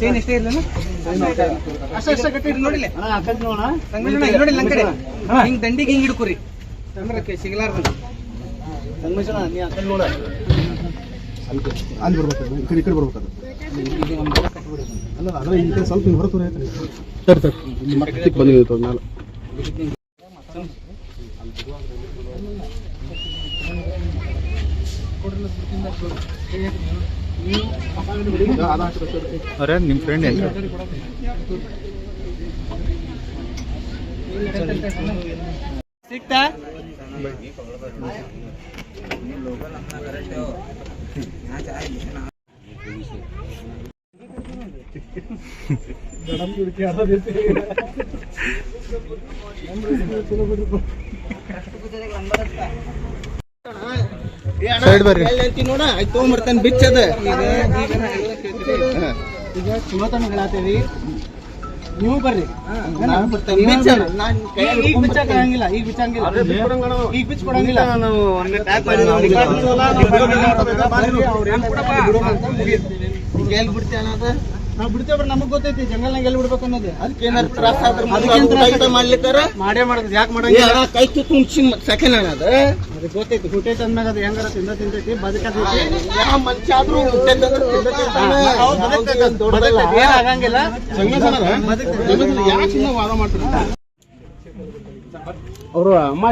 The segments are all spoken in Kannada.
ಚೈನ್ ಎಷ್ಟೇ ಇರಲಿಲ್ಲ ಅಷ್ಟ ಅಷ್ಟ ಕಟ್ಟಿರಿ ನೋಡಿಲ್ಲ ನೋಡ ಸಂಗಣ್ಣ ಇಲ್ಲಿ ನೋಡಿ ನನ್ ಕಡೆ ಹಿಂಗ್ ದಂಡಿಗೆ ಹಿಂಗ್ ಹಿಡ್ಕೊರಿ ಅಂದ್ರೆ ನೀ ಅಕ್ಕ ನೋಡ ಅಲ್ಲಿ ಬರ್ಬೇಕು ಈ ಕಡೆ ಈ ಕಡೆ ಬರ್ಬೇಕು ಅದು ಅಲ್ಲ ಅದ್ರ ಈ ಕಡೆ ಸ್ವಲ್ಪ ಹೊರತು ತೋರ ಸರಿ ಸರ್. ಮಟ್ಟಕ್ಕೆ ಬಂದಿದೆ ಮೇಲೆ ಅರೆ ನಿಮ್ಮ ಫ್ರೆಂಡ್ ಏನು ಸಿಕ್ತಾ ಸೈಡ್ ನೋಡ ಆಯ್ತು ತೊಗೊಂಬರ್ತಾನೆ ಬಿಚ್ಚದ ಈಗ ಚಲೋತನ ಹೇಳತ್ತೀವಿ ನೀವು ಬರ್ರಿ. ಈಗ ಬಿಚ್ಚಾಕಂಗಿಲ್ಲ ಈಗ ಬಿಚ್ಚಂಗಿಲ್ಲ ಈಗ ಬಿಚ್ಚ ಕೊಡಂಗಿಲ್ಲ ಅನ್ನೋದು? ನಾವು ಬಿಡ್ತೇವ್ರಿ ನಮಗ್ ಗೊತ್ತೈತಿ ಜಂಗಲ್ನಾಗ ಎಲ್ಲಿ ಬಿಡ್ಬೇಕು ಅನ್ನೋದು. ಅದಕ್ಕೆ ಏನಾದ್ರು ತ್ರಾಸ ಆದ್ರೆ ಮಾಡ್ಲಿಕ್ಕಾರ? ಮಾಡೇ ಮಾಡೋದು ಯಾಕೆ ಮಾಡಂಗಿಲ್ಲ? ಕೈ ತುಚ್ಚಿ ಸೆಕೆಂಡ್ ಅದ. ಗೊತ್ತೈತಿ ಹುಟ್ಟೈತಿ ಅಂದ್ಮ್ಯಾಗ ಅದು ಹೆಂಗಾರ ತಿಂದ ತಿಂತೈತಿ ಬದುಕತೈತಿ ಯಾವ ಮನುಷ್ಯ ಆದ್ರೂ ಆಗಂಗಿಲ್ಲ. ಯಾಕೆ ವಾದ ಮಾಡ್ತಾರೆ ಅವರು ಅಮ್ಮ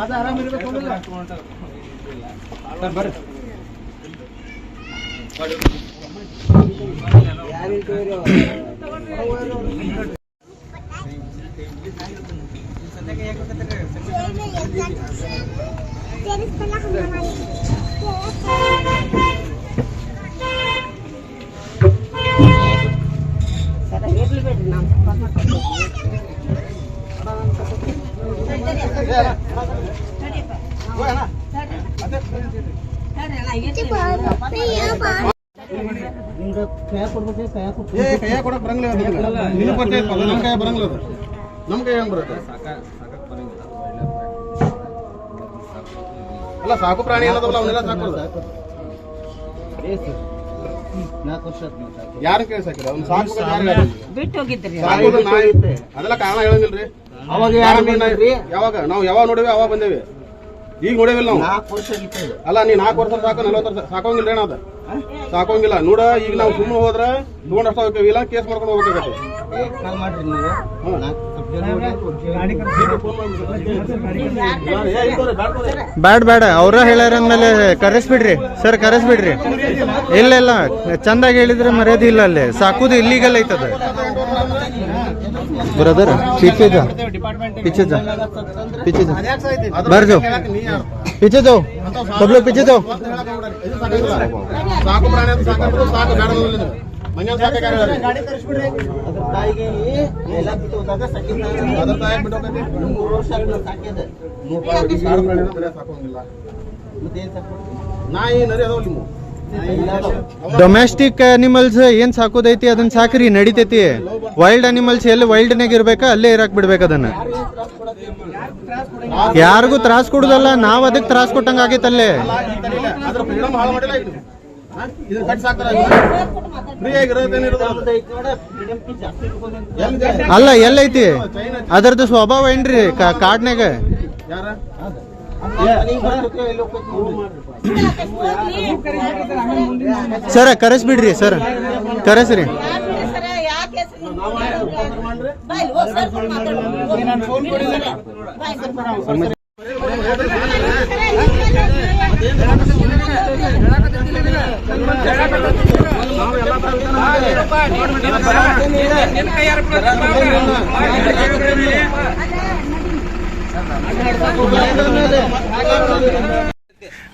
ಅದು ಆರಾಮ ಇರ್ಬೇಕು ಬರ್ರಿ. ಕೊಡ್ಬೇಕು ಕೈ ಕೊಡ್ಬೇಕು ಏ ಕೈಯಾಗ ಕೊಡಕ್ ಬರಂಗಿಲ್ಲ ನಮ್ಮ ಕೈಯಾಗ ಬರಂಗಿಲ್ಲ ಅದು ನಮ್ಮ ಕೈಯಾಗ ಹೆಂಗ್ ಬರುತ್ತೆ ಅಲ್ಲ ಸಾಕು ಪ್ರಾಣಿ ಅನ್ನೋದಲ್ಲ ಅವನ್ನೆಲ್ಲ ಸಾಕೋದು. ಯಾರು ಕೇಳಿ ಸಾಕಿಲ್ಲ ಅವ್ನು ಸಾಕು ಯಾರು ಬಿಟ್ಟು ಹೋಗಿದ್ರಿ ಸಾಕೋದು ನಾಯಿ. ಅದೆಲ್ಲ ಕಾರಣ ಹೇಳಂಗಿಲ್ರಿ ಅವಾಗ? ಯಾವಾಗ? ನಾವು ಯಾವಾಗ ನೋಡಿವಿ ಅವಾಗ ಬಂದೇವಿ. ಈಗ ನೋಡೇವಿಲ್ಲ ನಾವು. ನಾಲ್ಕು ವರ್ಷ ಆಗಿತ್ತು ಇದು. ಅಲ್ಲ ನೀ ನಾಲ್ಕು ವರ್ಷ ಸಾಕು ನಲ್ವತ್ತು ವರ್ಷ ಸಾಕೋಂಗಿಲ್ಲ ಏನ ಅದ. ಸಾಕೋಂಗಿಲ್ಲ. ನೋಡ ಈಗ ನಾವು ಸುಮ್ಮನೆ ಹೋದ್ರ ತಗೊಂಡ್ ಅಷ್ಟ ಹೋಗ್ತೇವೆ ಇಲ್ಲ ಕೇಸ್ ಮಾಡ್ಕೊಂಡು ಹೋಗ್ಬೇಕಾಗತ್ತೆ. ಏ, ಕಾಲ್ ಮಾಡ್ರಿ ನೀವು. ನಾಲ್ಕು ಸ್ವಲ್ಪ ಜನ ನೋಡಿ. ಬ್ಯಾಡ ಬೇಡ ಅವ್ರ ಹೇಳ್ಯಾರ ಅಂದ್ಮೇಲೆ ಕರೆಸ್ಬಿಡ್ರಿ. ಸರ್ ಕರೆಸ್ಬಿಡ್ರಿ. ಇಲ್ಲ ಇಲ್ಲ. ಚಂದಾಗಿ ಹೇಳಿದ್ರೆ ಮರ್ಯಾದೆ ಇಲ್ಲ ಅಲ್ಲಿ. ಸಾಕುದು ಇಲ್ಲಿಗಲ್ ಐತದ. ಬ್ರದರ್ ಪೀಚೆ ಜಾ ಪೀಚೆ ಜಾ ಪೀಚೆ ಜಾ ಬರ್ಜ ಜಾವ್ ಪೀಚೆ ಜಾವ್ ಪೀಚೆ ಸಾಕು ಪ್ರಾಣಿ ಅಂತ ಸಾಕು ಸಾಕು ಗಾಡಿ ಡೊಮೆಸ್ಟಿಕ್ ಅನಿಮಲ್ಸ್ ಏನ್ ಸಾಕೋದೈತಿ? ಅದನ್ನ ಸಾಕ್ರಿ, ನಡಿತೈತಿ. ವೈಲ್ಡ್ ಅನಿಮಲ್ಸ್ ಎಲ್ಲಿ ವೈಲ್ಡ್ನಾಗ ಇರ್ಬೇಕಾ? ಅಲ್ಲೇ ಇರಾಕ್ ಬಿಡ್ಬೇಕು ಅದನ್ನ. ಯಾರಿಗೂ ತ್ರಾಸ್ ಕೊಡುದಲ್ಲ, ನಾವ್ ಅದಕ್ಕೆ ತ್ರಾಸ್ ಕೊಟ್ಟಂಗ ಆಗೈತಲ್ಲೇ. ಅಲ್ಲ. ಎಲ್ಲೈತಿ? ಅದರದ್ದು ಸ್ವಭಾವ ಏನ್ರಿ? ಕಾ- ಸರ್ ಹೋಗ್ಬೇಕು ನೋಡ್ರಿ. ಸರ ಕರೆಸ್ಬಿಡ್ರಿ ಸರ್ ಕರೆಸ್ರಿ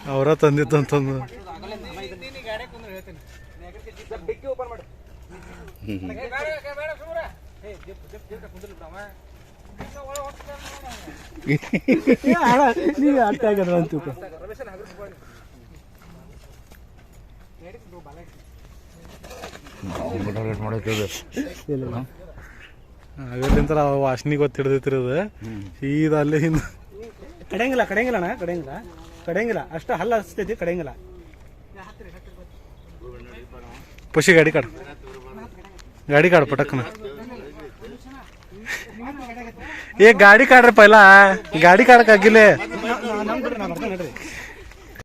ಅವರ ತಂದಿತ್ತು ಅಂತಂದು ನೀವು ಅಟ್ಟ ಅಲ್ಲಿಂದ ವಾಸನಿ ಗೊತ್ತ ಹಿಡ್ದೈತ್ರಿ ಅದು ಸೀದಾ ಕಡೆಯಂಗಿಲ್ಲ ಕಡೆಯಂಗಿಲ್ಲ ಅಣ್ಣ ಕಡೆಯಂಗಿಲ್ಲ ಕಡೆಯಂಗಿಲ್ಲ ಅಷ್ಟ ಹಲ್ಲ ಹಚ್ತೈತಿ ಕಡೆಯಂಗಿಲ್ಲ ಪುಷಿ ಗಾಡಿ ಕಾಡು. ಗಾಡಿ ಕಾಡು ಪಟಕ್ನ. ಏ, ಗಾಡಿ ಕಾಡ್ರಿ ಪೈಲ ಗಾಡಿ ಕಾಡಕ್ಕಾಗಿಲ್ಲೇ